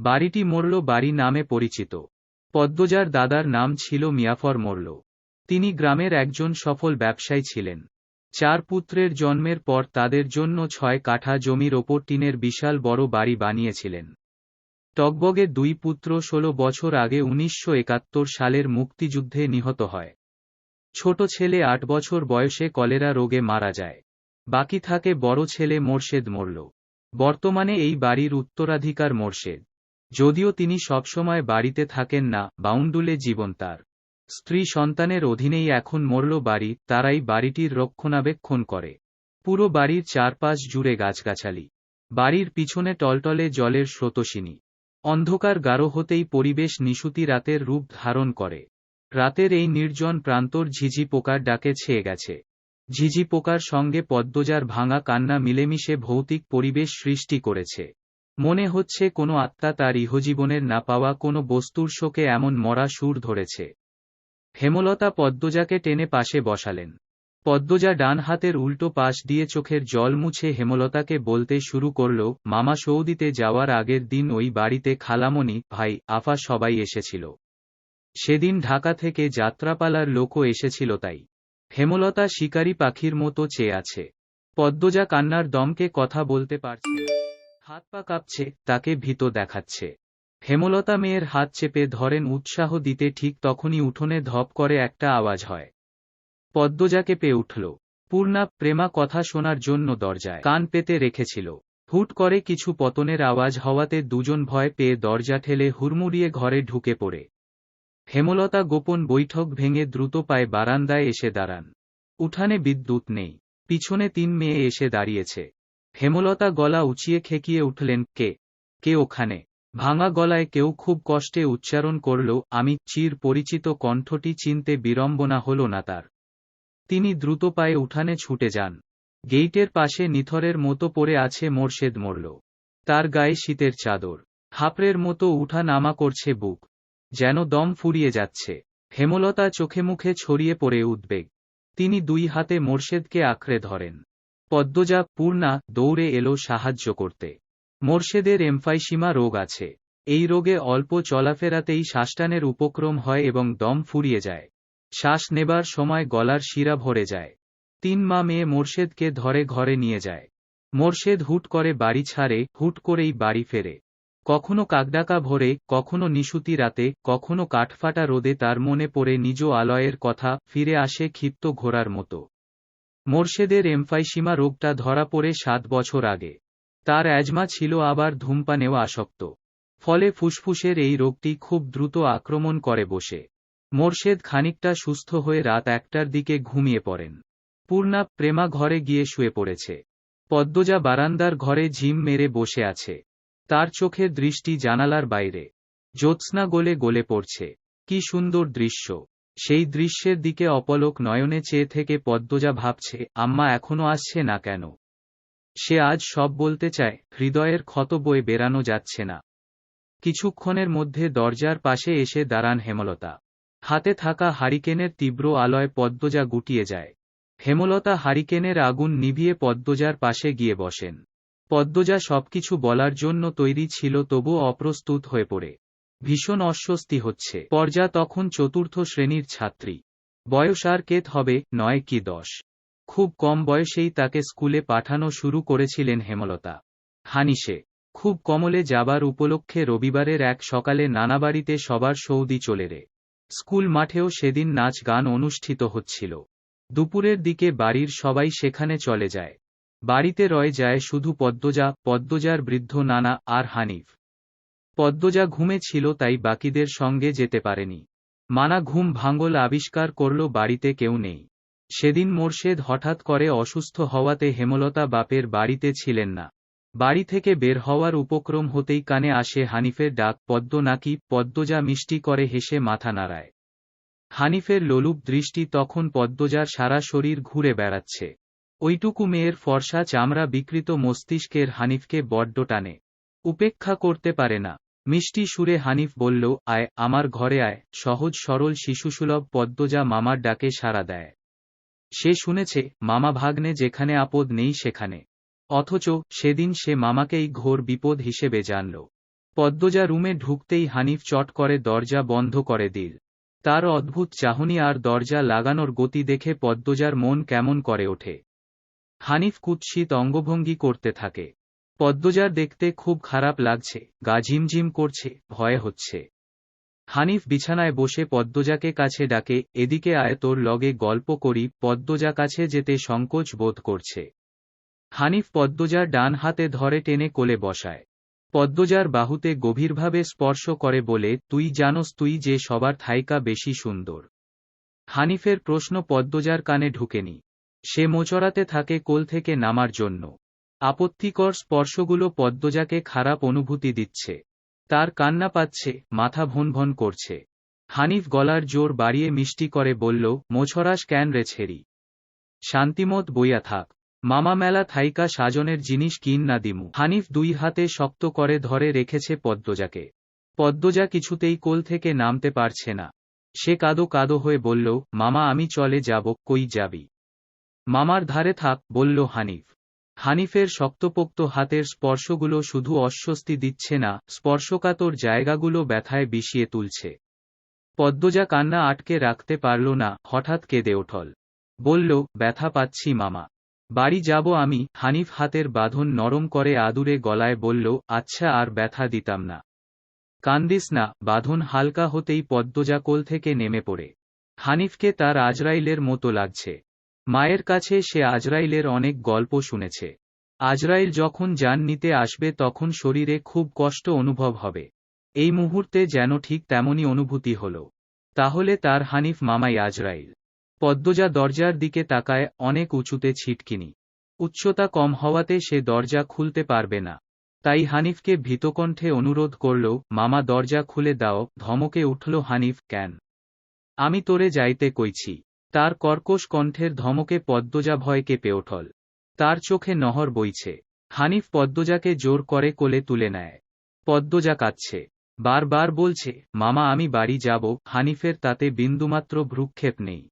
বাড়িটি মোরল বাড়ি নামে পরিচিত। পদ্মজার দাদার নাম ছিল মিয়াফর মোরল। তিনি গ্রামের একজন সফল ব্যবসায়ী ছিলেন। চার পুত্রের জন্মের পর তাদের জন্য ছয় কাঠা জমির ওপর টিনের বিশাল বড় বাড়ি বানিয়েছিলেন। টকবগের দুই পুত্র ষোলো বছর আগে উনিশশো একাত্তর সালের মুক্তিযুদ্ধে নিহত হয়। ছোট ছেলে আট বছর বয়সে কলেরা রোগে মারা যায়। বাকি থাকে বড় ছেলে মোর্শেদ মরল। বর্তমানে এই বাড়ির উত্তরাধিকার মোর্শেদ। যদিও তিনি সবসময় বাড়িতে থাকেন না, বাউন্ডুলে জীবন তার। স্ত্রী সন্তানের অধীনেই এখন মরল বাড়ি, তারাই বাড়িটির রক্ষণাবেক্ষণ করে। পুরো বাড়ির চারপাশ জুড়ে গাছগাছালি। বাড়ির পিছনে টলটলে জলের স্রোতসিনী। অন্ধকার গাঢ় হতেই পরিবেশ নিশুতি রাতের রূপ ধারণ করে। রাতের এই নির্জন প্রান্তর ঝিঝি পোকার ডাকে ছেয়ে গেছে। ঝিঝি পোকার সঙ্গে পদ্মজার ভাঙা কান্না মিলেমিশে ভৌতিক পরিবেশ সৃষ্টি করেছে। মনে হচ্ছে কোনো আত্মা তার ইহজীবনের না পাওয়া কোনো বস্তুর শোকে এমন মরা সুর ধরেছে। হেমলতা পদ্মজাকে টেনে পাশে বসালেন। পদ্মজা ডান হাতের উল্টো পাশ দিয়ে চোখের জল মুছে হেমলতাকে বলতে শুরু করল, মামা সৌদিতে যাওয়ার আগের দিন ওই বাড়িতে খালামণি, ভাই, আফা সবাই এসেছিল। সেদিন ঢাকা থেকে যাত্রাপালার লোকও এসেছিল তাই। হেমলতা শিকারী পাখির মতো চেয়ে আছে। পদ্মজা কান্নার দমকে কথা বলতে পারছে হাত পা কাঁপছে, তাকে ভীত দেখাচ্ছে। হেমলতা মেয়ের হাত চেপে ধরেন উৎসাহ দিতে ঠিক তখনই উঠোনে ধপ করে একটা আওয়াজ হয়। পদ্মজাকে পেয়ে উঠল। পূর্ণা প্রেমা কথা শোনার জন্য দরজায় কান পেতে রেখেছিল। হুট করে কিছু পতনের আওয়াজ হওয়াতে দুজন ভয় পেয়ে দরজা ঠেলে হুড়মুড়িয়ে ঘরে ঢুকে পড়ে। হেমলতা গোপন বৈঠক ভেঙে দ্রুত পায়ে বারান্দায় এসে দাঁড়ান। উঠানে বিদ্যুৎ নেই। পিছনে তিন মেয়ে এসে দাঁড়িয়েছে। হেমলতা গলা উঁচিয়ে খেকিয়ে উঠলেন, কে? কে ওখানে? ভাঙা গলায় কেউ খুব কষ্টে উচ্চারণ করল, আমি চির পরিচিত কণ্ঠটি চিনতে বিড়ম্বনা হল না তার। তিনি দ্রুত পায়ে উঠানে ছুটে যান। গেইটের পাশে নিথরের মতো পড়ে আছে মোর্শেদ মরল। তার গায়ে শীতের চাদর। হাপড়ের মতো উঠা নামা করছে বুক। যেন দম ফুরিয়ে যাচ্ছে। হেমলতা চোখে মুখে ছড়িয়ে পড়ে উদ্বেগ। তিনি দুই হাতে মোর্শেদকে আঁকড়ে ধরেন। পদ্মজা পূর্ণা দৌড়ে এলো সাহায্য করতে। মোর্শেদের এমফাইসিমা রোগ আছে। এই রোগে অল্প চলাফেরাতেই শ্বাসটানের উপক্রম হয় এবং দম ফুরিয়ে যায়। শ্বাস নেবার সময় গলার শিরা ভরে যায়। তিন মা মেয়ে মোর্শেদকে ধরে ঘরে নিয়ে যায়। মোর্শেদ হুট করে বাড়ি ছাড়ে, হুট করেই বাড়ি ফেরে। কখনো কাকডাকা ভরে, কখনো নিশুতি রাতে, কখনো কাঠফাটা রোদে তার মনে পড়ে নিজ আলয়ের কথা, ফিরে আসে ক্ষিপ্ত ঘোড়ার মতো। মোর্শেদের এমফাইসীমা রোগটা ধরা পড়ে সাত বছর আগে। তার অ্যাজমা ছিল আবার ধূমপানেও আসক্ত। ফলে ফুসফুসের এই রোগটি খুব দ্রুত আক্রমণ করে বসে। মোর্শেদ খানিকটা সুস্থ হয়ে রাত একটার দিকে ঘুমিয়ে পড়েন। পূর্ণা প্রেমা ঘরে গিয়ে শুয়ে পড়েছে। পদ্মজা বারান্দার ঘরে ঝিম মেরে বসে আছে। তার চোখের দৃষ্টি জানালার বাইরে। জ্যোৎস্না গলে গলে পড়ছে। কি সুন্দর দৃশ্য। সেই দৃশ্যের দিকে অপলক নয়নে চেয়ে থেকে পদ্মজা ভাবছে, আম্মা এখনও আসছে না কেন? সে আজ সব বলতে চায়, হৃদয়ের ক্ষত বয়ে বেরানো যাচ্ছে না। কিছুক্ষণের মধ্যে দরজার পাশে এসে দাঁড়ান হেমলতা। হাতে থাকা হারিকেনের তীব্র আলয় পদ্মজা গুটিয়ে যায়। হেমলতা হারিকেনের আগুন নিভিয়ে পদ্মজার পাশে গিয়ে বসেন। পদ্মজা সবকিছু বলার জন্য তৈরি ছিল তবু অপ্রস্তুত হয়ে পড়ে। ভীষণ অস্বস্তি হচ্ছে। পর্যা তখন চতুর্থ শ্রেণির ছাত্রী। বয়স আর কেত হবে, নয় কি দশ। খুব কম বয়সেই তাকে স্কুলে পাঠানো শুরু করেছিলেন হেমলতা। হানিসে খুব কমলে যাবার উপলক্ষে রবিবারের এক সকালে নানাবাড়িতে সবার সৌদি চলে রে। স্কুল মাঠেও সেদিন নাচ গান অনুষ্ঠিত হচ্ছিল। দুপুরের দিকে বাড়ির সবাই সেখানে চলে যায়। বাড়িতে রয়ে যায় শুধু পদ্মজা, পদ্মজার বৃদ্ধ নানা আর হানিফ। পদ্মজা ঘুমে ছিল তাই বাকিদের সঙ্গে যেতে পারেনি। মানা ঘুম ভাঙ্গল আবিষ্কার করল বাড়িতে কেউ নেই। সেদিন মোর্শেদ হঠাৎ করে অসুস্থ হওয়াতে হেমলতা বাপের বাড়িতে ছিলেন না। বাড়ি থেকে বের হওয়ার উপক্রম হতেই কানে আসে হানিফের ডাক, পদ্ম নাকি পদ্মজা মিষ্টি করে হেসে মাথা নাড়ায়। হানিফের লোলুপ দৃষ্টি তখন পদ্মজার সারা শরীর ঘুরে বেড়াচ্ছে। ওইটুকু মেয়ের ফর্সা চামড়া বিকৃত মস্তিষ্কের হানিফকে বড্ড টানে। উপেক্ষা করতে পারে না। মিষ্টি সুরে হানিফ বলল, আয়, আমার ঘরে আয়। সহজ সরল শিশুসুলভ পদ্মজা মামার ডাকে সাড়া দেয়। সে শুনেছে, মামা ভাগ্নে যেখানে আপদ নেই সেখানে। অথচ সেদিন সে মামাকেই ঘোর বিপদ হিসেবে জানল। পদ্মজা রুমে ঢুকতেই হানিফ চট করে দরজা বন্ধ করে দিল। তার অদ্ভুত চাহনি আর দরজা লাগানোর গতি দেখে পদ্মজার মন কেমন করে ওঠে। হানিফ কুৎসিত অঙ্গভঙ্গি করতে থাকে। পদ্মজার দেখতে খুব খারাপ লাগছে, গা ঝিমঝিম করছে, ভয় হচ্ছে। হানিফ বিছানায় বসে পদ্মজাকে কাছে ডাকে, এদিকে আয়, তোর লগে গল্প করি, পদ্মজা কাছে যেতে সংকোচ বোধ করছে। হানিফ পদ্মজার ডান হাতে ধরে টেনে কোলে বসায়। পদ্মজার বাহুতে গভীরভাবে স্পর্শ করে বলে, তুই জানোস, তুই যে সবার থাইকা বেশি সুন্দর। হানিফের প্রশ্ন পদ্মজার কানে ঢুকেনি। সে মোচড়াতে থাকে কোল থেকে নামার জন্য। আপত্তিকর স্পর্শগুলো পদ্মজাকে খারাপ অনুভূতি দিচ্ছে। তার কান্না পাচ্ছে, মাথা ভন ভন করছে। হানিফ গলার জোর বাড়িয়ে মিষ্টি করে বলল, মোছরাস ক্যান রে ছেড়ি? শান্তিমত বইয়া থাক। মামা মেলা থাইকা সাজনের জিনিস কিন না দিমু হানিফ দুই হাতে শক্ত করে ধরে রেখেছে পদ্মজাকে। পদ্মজা কিছুতেই কোল থেকে নামতে পারছে না। সে কাদো কাদো হয়ে বলল, মামা, আমি চলে যাব, কই যাবি মামার ধারে থাক, বলল হানিফ। হানিফের শক্তপোক্ত হাতের স্পর্শগুলো শুধু অস্বস্তি দিচ্ছে না, স্পর্শকাতর জায়গাগুলো ব্যথায় বিষিয়ে তুলছে। পদ্মজা কান্না আটকে রাখতে পারল না, হঠাৎ কেঁদে ওঠল। বলল, ব্যথা পাচ্ছি মামা। বাড়ি যাব আমি? হানিফ হাতের বাঁধন নরম করে আদুরে গলায় বলল আচ্ছা আর ব্যথা দিতাম না। কান্দিস না, বাঁধন হালকা হতেই পদ্মজা কোল থেকে নেমে পড়ে। হানিফকে তার আজরাইলের মতো লাগছে। মায়ের কাছে সে আজরাইলের অনেক গল্প শুনেছে। আজরাইল যখন যান নিতে আসবে তখন শরীরে খুব কষ্ট অনুভব হবে। এই মুহূর্তে যেন ঠিক তেমনই অনুভূতি হল। তাহলে তার হানিফ মামাই আজরাইল। পদ্মজা দরজার দিকে তাকায় অনেক উঁচুতে ছিটকিনি। উচ্চতা কম হওয়াতে সে দরজা খুলতে পারবে না। তাই হানিফকে ভীতকণ্ঠে অনুরোধ করল, মামা, দরজা খুলে দাও। ধমকে উঠল হানিফ ক্যান আমি তোরে যাইতে কইছি। তার কর্কশ কণ্ঠের ধমকে পদ্মজা ভয় কেঁপে ওঠল। তার চোখে নহর বইছে। হানিফ পদ্মজাকে জোর করে কোলে তুলে নেয়। পদ্মজা কাঁদছে। বারবার বলছে, মামা, আমি বাড়ি যাব। হানিফের তাতে বিন্দুমাত্র ভ্রুক্ষেপ নেই।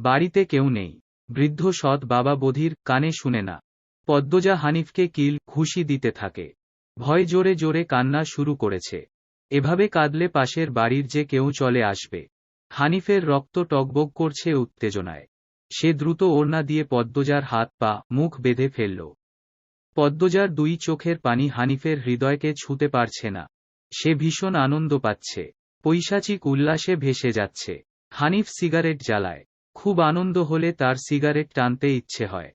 বাড়িতে কেউ নেই। বৃদ্ধ সৎ বাবা বধির কানে শুনে না। পদ্মজা হানিফকে কিল, খুশি দিতে থাকে। ভয় জোরে জোরে কান্না শুরু করেছে। এভাবে কাঁদলে পাশের বাড়ির যে কেউ চলে আসবে। হানিফের রক্ত টকবক করছে উত্তেজনায়। সে দ্রুত ওড়না দিয়ে পদ্মজার হাত পা, মুখ বেঁধে ফেলল। পদ্মজার দুই চোখের পানি হানিফের হৃদয়কে ছুতে পারছে না। সে ভীষণ আনন্দ পাচ্ছে। পৈশাচিক উল্লাসে ভেসে যাচ্ছে। হানিফ সিগারেট জ্বালায়। খুব আনন্দ হলে তার সিগারেট টানতে ইচ্ছে হয়।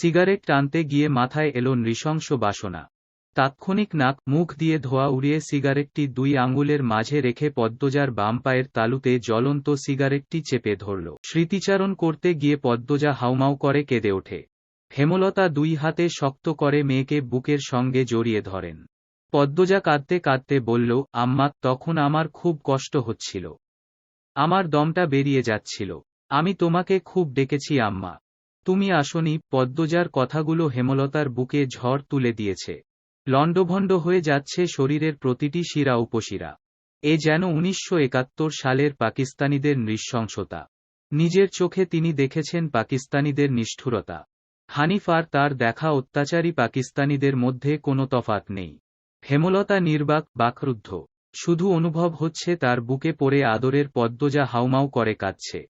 সিগারেট টানতে গিয়ে মাথায় এলো নৃশংস বাসনা। তাৎক্ষণিক নাক, মুখ দিয়ে ধোয়া উড়িয়ে সিগারেটটি দুই আঙ্গুলের মাঝে রেখে পদ্মজার বাম পায়ের তালুতে জ্বলন্ত সিগারেটটি চেপে ধরল। স্মৃতিচারণ করতে গিয়ে পদ্মজা হাউমাউ করে কেঁদে ওঠে। হেমলতা দুই হাতে শক্ত করে মেয়েকে বুকের সঙ্গে জড়িয়ে ধরেন। পদ্মজা কাঁদতে কাঁদতে বলল, আম্মা, তখন আমার খুব কষ্ট হচ্ছিল। আমার দমটা বেরিয়ে যাচ্ছিল। আমি তোমাকে খুব ডেকেছি, আম্মা। তুমি আসনি। পদ্মজার কথাগুলো হেমলতার বুকে ঝড় তুলে দিয়েছে। লণ্ডভণ্ড হয়ে যাচ্ছে শরীরের প্রতিটি শিরা উপশিরা। এ যেন উনিশশো একাত্তর সালের পাকিস্তানিদের নৃশংসতা। নিজের চোখে তিনি দেখেছেন পাকিস্তানিদের নিষ্ঠুরতা। হানিফ আর তার দেখা অত্যাচারী পাকিস্তানিদের মধ্যে কোনো তফাত নেই। হেমলতা নির্বাক বাকরুদ্ধ। শুধু অনুভব হচ্ছে তার বুকে পড়ে আদরের পদ্মজা হাউমাউ করে কাঁদছে।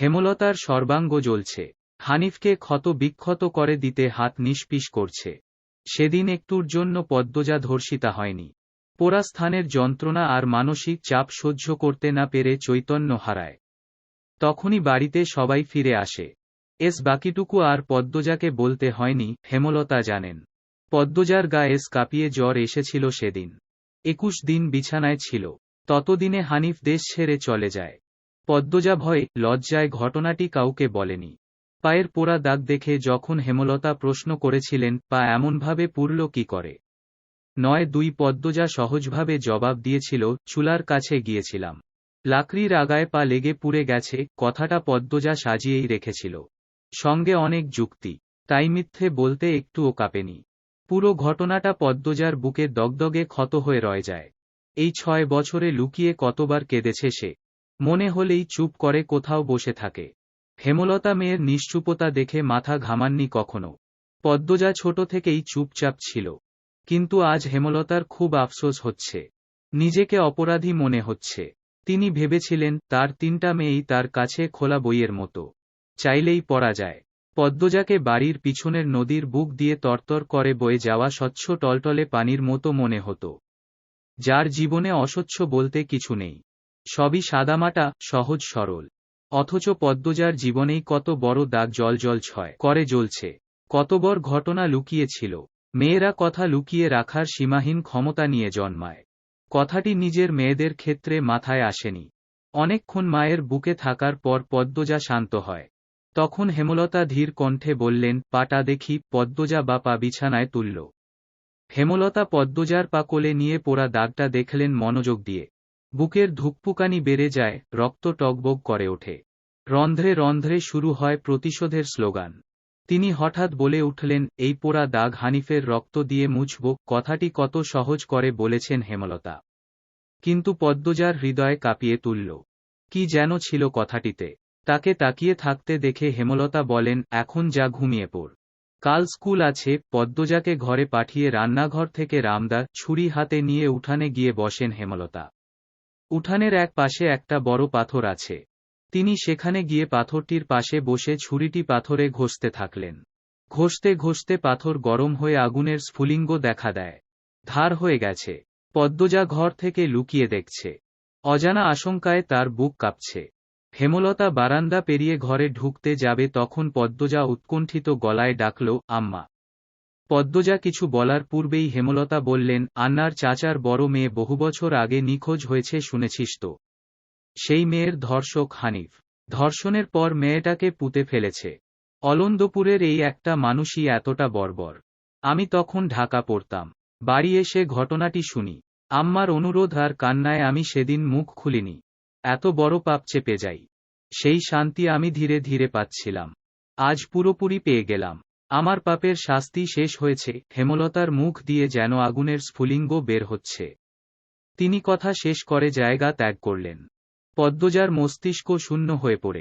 হেমলতার সর্বাঙ্গ জ্বলছে। হানিফকে ক্ষত বিক্ষত করে দিতে হাত নিষ্পিস করছে। সেদিন একটুর জন্য পদ্মজা ধর্ষিতা হয়নি। পোড়া স্থানের যন্ত্রণা আর মানসিক চাপ সহ্য করতে না পেরে চৈতন্য হারায়। তখনই বাড়িতে সবাই ফিরে আসে। এস বাকিটুকু আর পদ্মজাকে বলতে হয়নি, হেমলতা জানেন। পদ্মজার গায়েস কাঁপিয়ে জ্বর এসেছিল সেদিন। একুশ দিন বিছানায় ছিল। ততদিনে হানিফ দেশ ছেড়ে চলে যায়। পদ্মজা ভয় লজ্জায় ঘটনাটি কাউকে বলেনি। পায়ের পোড়া দাগ দেখে যখন হেমলতা প্রশ্ন করেছিলেন, পা এমনভাবে পুরল কি করে? নয়, দুই, পদ্মজা সহজভাবে জবাব দিয়েছিল, চুলার কাছে গিয়েছিলাম। লাকড়ির আগায় পা লেগে পুড়ে গেছে, কথাটা পদ্মজা সাজিয়েই রেখেছিল। সঙ্গে অনেক যুক্তি। তাই মিথ্যে বলতে একটুও কাঁপেনি। পুরো ঘটনাটা পদ্মজার বুকে দগদগে ক্ষত হয়ে রয়ে যায়। এই ছয় বছরে লুকিয়ে কতবার কেঁদেছে সে? মনে হলেই চুপ করে কোথাও বসে থাকে। হেমলতা মেয়ের নিশ্চুপতা দেখে মাথা ঘামাননি কখনো। পদ্মজা ছোট থেকেই চুপচাপ ছিল। কিন্তু আজ হেমলতার খুব আফসোস হচ্ছে। নিজেকে অপরাধী মনে হচ্ছে। তিনি ভেবেছিলেন, তার তিনটা মেয়েই তার কাছে খোলা বইয়ের মতো। চাইলেই পড়া যায়। পদ্মজাকে বাড়ির পিছনের নদীর বুক দিয়ে তরতর করে বয়ে যাওয়া স্বচ্ছ টলটলে পানির মতো মনে হতো। যার জীবনে অস্বচ্ছ বলতে কিছু নেই। সবই সাদামাটা, সহজ সরল। অথচ পদ্মজার জীবনেই কত বড় দাগ জল জল ছয়, করে জ্বলছে। কত বড় ঘটনা লুকিয়েছিল। মেয়েরা কথা লুকিয়ে রাখার সীমাহীন ক্ষমতা নিয়ে জন্মায়। কথাটি নিজের মেয়েদের ক্ষেত্রে মাথায় আসেনি। অনেকক্ষণ মায়ের বুকে থাকার পর পদ্মজা শান্ত হয়। তখন হেমলতা ধীর কণ্ঠে বললেন, পাটা দেখি, পদ্মজা বা পা বিছানায় তুলল। হেমলতা পদ্মজার পা কোলে নিয়ে পোড়া দাগটা দেখলেন মনোযোগ দিয়ে। বুকের ধুকপুকানি বেড়ে যায়, রক্ত টকবক করে ওঠে। রন্ধ্রে রন্ধ্রে শুরু হয় প্রতিশোধের স্লোগান। তিনি হঠাৎ বলে উঠলেন, এই পোড়া দাগ হানিফের রক্ত দিয়ে মুছব, কথাটি কত সহজ করে বলেছেন হেমলতা। কিন্তু পদ্মজার হৃদয় কাঁপিয়ে তুলল। কি যেন ছিল কথাটিতে। তাকে তাকিয়ে থাকতে দেখে হেমলতা বলেন, এখন যা ঘুমিয়ে পড়। কাল স্কুল আছে, পদ্মজাকে ঘরে পাঠিয়ে রান্নাঘর থেকে রামদা, ছুরি হাতে নিয়ে উঠানে গিয়ে বসেন হেমলতা। উঠানের এক পাশে একটা বড় পাথর আছে। তিনি সেখানে গিয়ে পাথরটির পাশে বসে ছুরিটি পাথরে ঘষতে থাকলেন। ঘষতে ঘষতে পাথর গরম হয়ে আগুনের স্ফুলিঙ্গ দেখা দেয়। ধার হয়ে গেছে। পদ্মজা ঘর থেকে লুকিয়ে দেখছে। অজানা আশঙ্কায় তার বুক কাঁপছে। হেমলতা বারান্দা পেরিয়ে ঘরে ঢুকতে যাবে তখন পদ্মজা উৎকণ্ঠিত গলায় ডাকল, আম্মা। পদ্মজা কিছু বলার পূর্বেই হেমলতা বললেন, আন্নার চাচার বড় মেয়ে বহু বছর আগে নিখোঁজ হয়েছে শুনেছিস তো? সেই মেয়ের ধর্ষক হানিফ। ধর্ষণের পর মেয়েটাকে পুঁতে ফেলেছে। অলন্দপুরের এই একটা মানুষই এতটা বর্বর। আমি তখন ঢাকা পড়তাম। বাড়ি এসে ঘটনাটি শুনি। আম্মার অনুরোধ আর কান্নায় আমি সেদিন মুখ খুলিনি। এত বড় পাপ চেপে যাই। সেই শান্তি আমি ধীরে ধীরে পাচ্ছিলাম। আজ পুরোপুরি পেয়ে গেলাম। আমার পাপের শাস্তি শেষ হয়েছে, হেমলতার মুখ দিয়ে যেন আগুনের স্ফুলিঙ্গ বের হচ্ছে। তিনি কথা শেষ করে জায়গা ত্যাগ করলেন। পদ্মজার মস্তিষ্ক শূন্য হয়ে পড়ে।